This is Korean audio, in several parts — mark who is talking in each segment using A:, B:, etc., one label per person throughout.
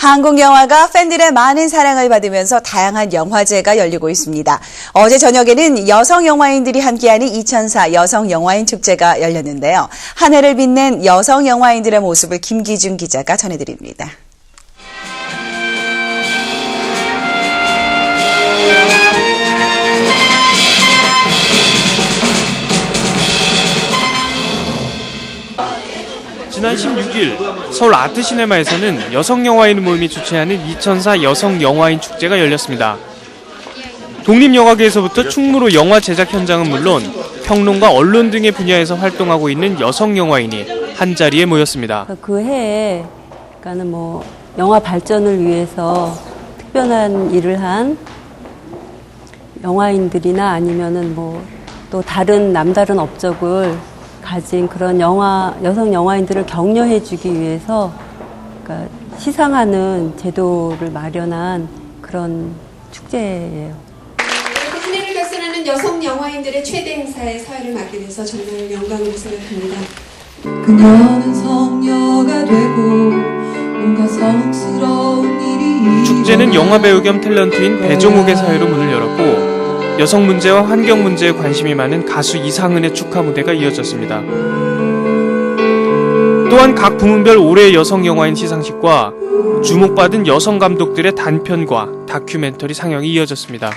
A: 한국 영화가 팬들의 많은 사랑을 받으면서 다양한 영화제가 열리고 있습니다. 어제 저녁에는 여성 영화인들이 함께하는 2004 여성 영화인 축제가 열렸는데요. 한 해를 빛낸 여성 영화인들의 모습을 김기준 기자가 전해드립니다.
B: 지난 16일 서울 아트시네마에서는 여성 영화인 모임이 주최하는 2004 여성 영화인 축제가 열렸습니다. 독립영화계에서부터 충무로 영화 제작 현장은 물론 평론가 언론 등의 분야에서 활동하고 있는 여성 영화인이 한 자리에 모였습니다.
C: 그 해에 그러니까는 뭐 영화 발전을 위해서 특별한 일을 한 영화인들이나 아니면은 뭐 또 다른 남다른 업적을 가진 그런 영화 여성 영화인들을 격려해주기 위해서 그러니까 시상하는 제도를 마련한 그런 축제예요.
D: 한 해를 결산하는 여성 영화인들의 최대 행사에 사회를 맡게 돼서 정말 영광으로 생각합니다.
E: 그녀는 성녀가 되고 뭔가 성스러운 일이
B: 축제는 영화 배우 겸 탤런트인 배종욱의 사회로 문을 열었고 여성 문제와 환경 문제에 관심이 많은 가수 이상은의 축하 무대가 이어졌습니다. 또한 각 부문별 올해의 여성 영화인 시상식과 주목받은 여성 감독들의 단편과 다큐멘터리 상영이 이어졌습니다.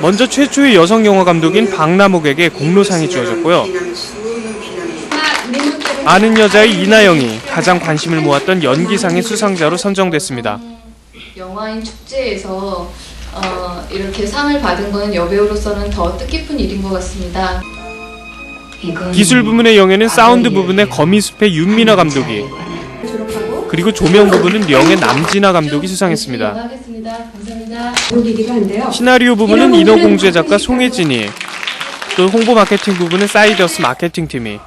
B: 먼저 최초의 여성 영화 감독인 박남옥에게 공로상이 주어졌고요. 아는 여자의 이나영이 가장 관심을 모았던 연기상의 수상자로 선정됐습니다.
F: 영화인 축제에서 어, 이렇게 상을 받은 건 여배우로서는 더 뜻깊은 일인 것 같습니다.
B: 기술 부문의 영예는 사운드 부분의 거미숲의 윤미나 감독이 그리고 조명 부분은 명의 남진아 감독이 수상했습니다. 시나리오 부분은 인어공주의 작가 송혜진이 또 홍보 마케팅 부분은 사이더스 마케팅 팀이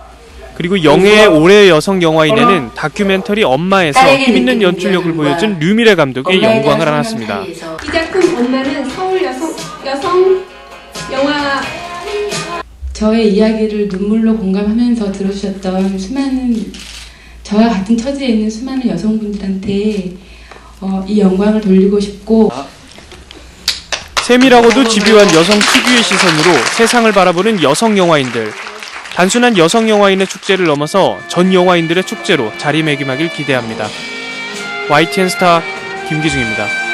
B: 그리고 영예의 올해의 여성 영화인에는 다큐멘터리 엄마에서 힘있는 연출력을 보여준 류미래 감독의 영광을 안았습니다.
D: 이 작품 엄마는 서울 여성 여성 영화
G: 저의 이야기를 눈물로 공감하면서 들어주셨던 수많은 저와 같은 처지에 있는 수많은 여성분들한테 어, 이 영광을 돌리고 싶고
B: 세밀하고도 집요한 여성 특유의 시선으로 세상을 바라보는 여성 영화인들. 단순한 여성 영화인의 축제를 넘어서 전 영화인들의 축제로 자리매김하길 기대합니다. YTN 스타 김기중입니다.